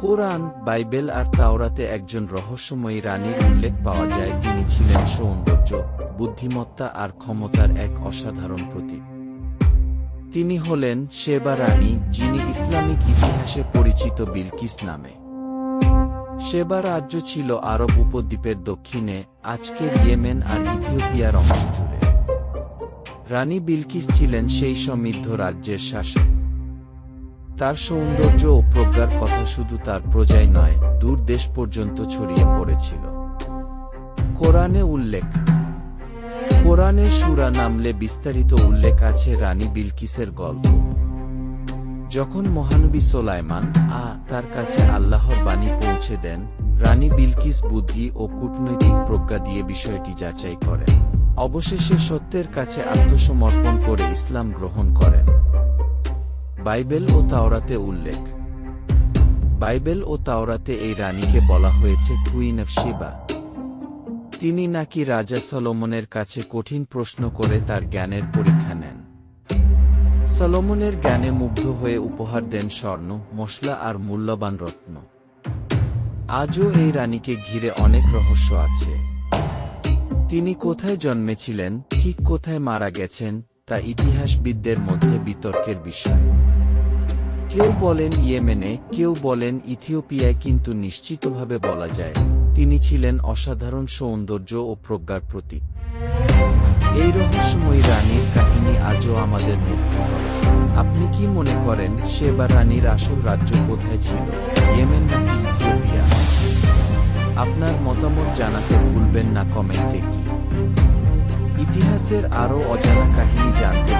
কোরআন, Bible আর তাওরাতে একজন রহস্যময়ী রানীর উল্লেখ পাওয়া যায়, তিনি ছিলেন সৌন্দর্য, বুদ্ধিমত্তা আর ক্ষমতার এক অসাধারণ প্রতীক। তিনি হলেন সেবা রানী, যিনি ইসলামিক ইতিহাসে পরিচিত বিলকিস নামে। শেবা রাজ্য ছিল আরব উপদ্বীপের দক্ষিণে আজকের ইয়েমেন আর ইথিওপিয়ার অংশ জুড়ে। রানী বিলকিস ছিলেন সেই সমৃদ্ধ রাজ্যের শাসক। তার সৌন্দর্য ও প্রজ্ঞার কথা শুধু তার প্রজাই নয়, দূর দেশ পর্যন্ত ছড়িয়ে পড়েছিল। কোরআনে উল্লেখ। কোরআনে সুরা নামলে বিস্তারিত উল্লেখ আছে রানী বিলকিসের গল্প। যখন মহানবী সোলাইমান, আ, তার কাছে আল্লাহর বাণী পৌঁছে দেন, রানী বিলকিস বুদ্ধি ও কূটনৈতিক প্রজ্ঞা দিয়ে বিষয়টি যাচাই করেন। অবশেষে সত্যের কাছে আত্মসমর্পণ করে ইসলাম গ্রহণ করেন। বাইবেল ও তাওরাতে উল্লেখ। বাইবেল ও তাওরাতে এই রানীকে বলা হয়েছে কুইন অফ শিবা। তিনি নাকি রাজা সলোমনের কাছে কঠিন প্রশ্ন করে তার জ্ঞানের পরীক্ষা নেন। সলোমনের জ্ঞানে মুগ্ধ হয়ে উপহার দেন স্বর্ণ, মশলা আর মূল্যবান রত্ন। আজও এই রানীকে ঘিরে অনেক রহস্য আছে। তিনি কোথায় জন্মেছিলেন, ঠিক কোথায় মারা গেছেন, তা ইতিহাসবিদদের মধ্যে বিতর্কের বিষয়। কেউ বলেন ইয়েমেনে, কেউ বলেন ইথিওপিয়ায়, কিন্তু নিশ্চিতভাবে বলা যায়, তিনি ছিলেন অসাধারণ সৌন্দর্য ও প্রজ্ঞার প্রতীক। এই রহস্যময়ী রানীর কাহিনী আজও আমাদের করে। আপনি কি মনে করেন, সেবা রানীর আসল রাজ্য কোথায় ছিল, ইয়েমেন নাকি ইথিওপিয়া? আপনার মতামত জানাতে ভুলবেন না কমেন্টে কি? ইতিহাসের আরও অজানা কাহিনী জানতে